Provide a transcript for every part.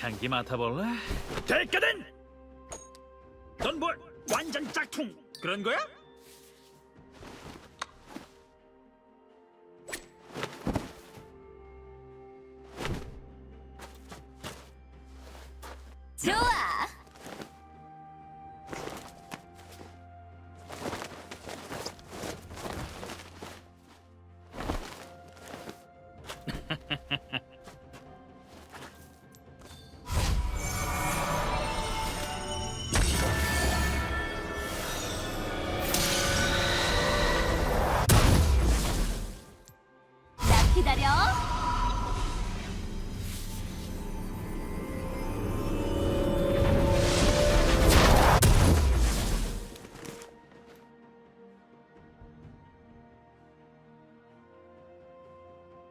향기 맡아볼래? 됐거든. 넌뭘 완전 짝퉁 그런 거야? 좋아.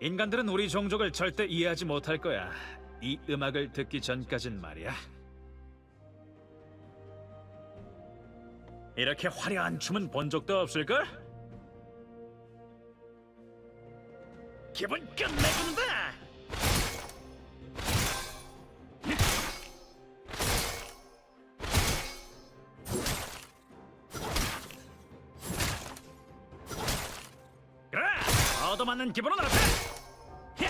인간들은 우리 종족을 절대 이해하지 못할 거야. 이 음악을 듣기 전까진 말이야. 이렇게 화려한 춤은 본 적도 없을걸? 기분 끝내준다. 얻어맞는 기분은 어때? 히!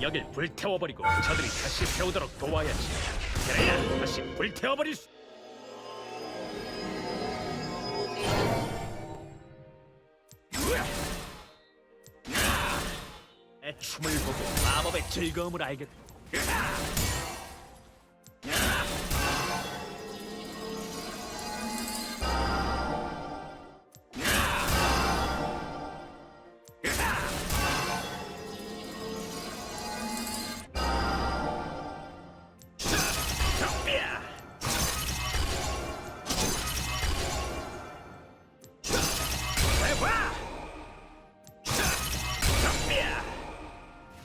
여길 불태워버리고 저들이 다시 세우도록 도와야지. 그래야 다시 불태워버릴 수. 내 춤을 보고 마법의 즐거움을 알겠다.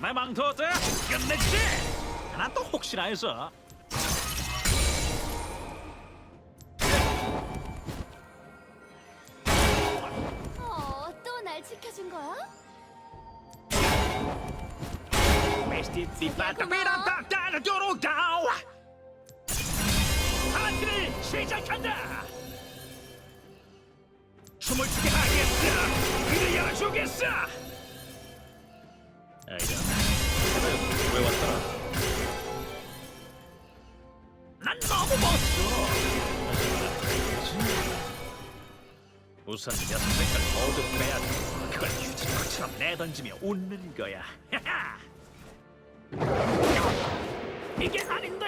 내 망토 어때? 끝내주지. 난 또 혹시나 해서. 어, 또 날 지켜준 거야? 파티를 시작한다. 춤을 추게 하겠어. 그를 열어주겠어. 우선 녀석들 모두 빼야 돼. 그걸 유진처럼 내던지며 웃는 거야. 이게 아닌데.